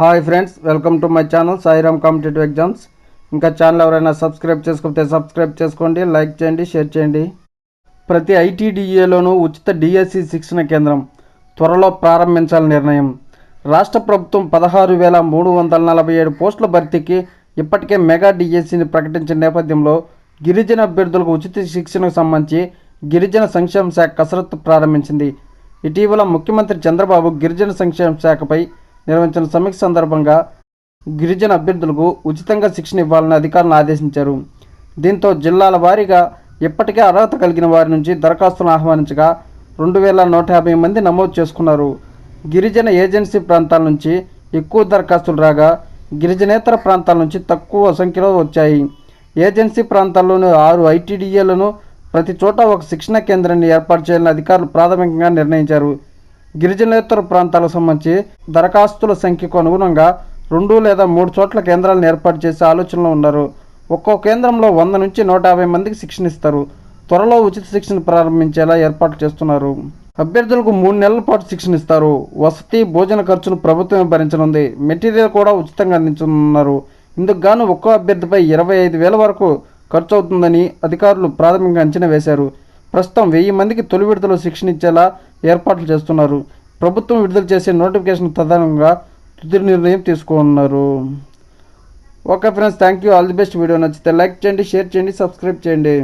Hi friends welcome to my channel Sairam competitive exams. ఇంకా channel ఎవరైనా subscribe చేసుకోకపోతే subscribe చేసుకోండి లైక్ చేయండి షేర్ చేయండి. ప్రతి ఐటీడీఏలోనూ ఉచిత డిఎస్సి శిక్షణ కేంద్రం త్వరలో ప్రారంభించాలని నిర్ణయం. రాష్ట్ర ప్రభుత్వం పదహారు వేల మూడు వందల నలభై ఏడు పోస్టుల భర్తీకి ఇప్పటికే మెగా డిఎస్సిని ప్రకటించిన నేపథ్యంలో గిరిజన అభ్యర్థులకు ఉచిత శిక్షణకు సంబంధించి గిరిజన సంక్షేమ శాఖ కసరత్తు ప్రారంభించింది. ఇటీవల ముఖ్యమంత్రి చంద్రబాబు గిరిజన సంక్షేమ శాఖపై నిర్వహించిన సమీక్ష సందర్భంగా గిరిజన అభ్యర్థులకు ఉచితంగా శిక్షణ ఇవ్వాలని అధికారులను ఆదేశించారు. దీంతో జిల్లాల వారీగా ఇప్పటికే అర్హత కలిగిన వారి నుంచి దరఖాస్తులను ఆహ్వానించగా రెండు వేల నూట యాభై మంది నమోదు చేసుకున్నారు. గిరిజన ఏజెన్సీ ప్రాంతాల నుంచి ఎక్కువ దరఖాస్తులు రాగా గిరిజనేతర ప్రాంతాల నుంచి తక్కువ సంఖ్యలో వచ్చాయి. ఏజెన్సీ ప్రాంతాల్లోని ఆరు ఐటీడీఏలను ప్రతి చోట ఒక శిక్షణ కేంద్రాన్ని ఏర్పాటు చేయాలని అధికారులు ప్రాథమికంగా నిర్ణయించారు. గిరిజనేతర ప్రాంతాలకు సంబంధించి దరఖాస్తుల సంఖ్యకు అనుగుణంగా రెండు లేదా మూడు చోట్ల కేంద్రాలను ఏర్పాటు చేసే ఆలోచనలో ఉన్నారు. ఒక్కో కేంద్రంలో వంద నుంచి నూట యాభై మందికి శిక్షణ ఇస్తారు. త్వరలో ఉచిత శిక్షణ ప్రారంభించేలా ఏర్పాటు చేస్తున్నారు. అభ్యర్థులకు మూడు నెలల పాటు శిక్షణ ఇస్తారు. వసతి భోజన ఖర్చును ప్రభుత్వమే భరించనుంది. మెటీరియల్ కూడా ఉచితంగా అందించనున్నారు. ఇందుకు గాను ఒక్కో అభ్యర్థిపై ఇరవై ఐదు వేల వరకు ఖర్చు అవుతుందని అధికారులు ప్రాథమికంగా అంచనా వేశారు. ప్రస్తుతం వెయ్యి మందికి తొలి విడతలో శిక్షణ ఇచ్చేలా ఏర్పాట్లు చేస్తున్నారు. ప్రభుత్వం విడుదల చేసే నోటిఫికేషన్ ప్రధానంగా తుది నిర్ణయం తీసుకున్నారు okay friends thank you all the best. Video నచ్చితే లైక్ చేయండి షేర్ చేయండి సబ్స్క్రైబ్ చేయండి.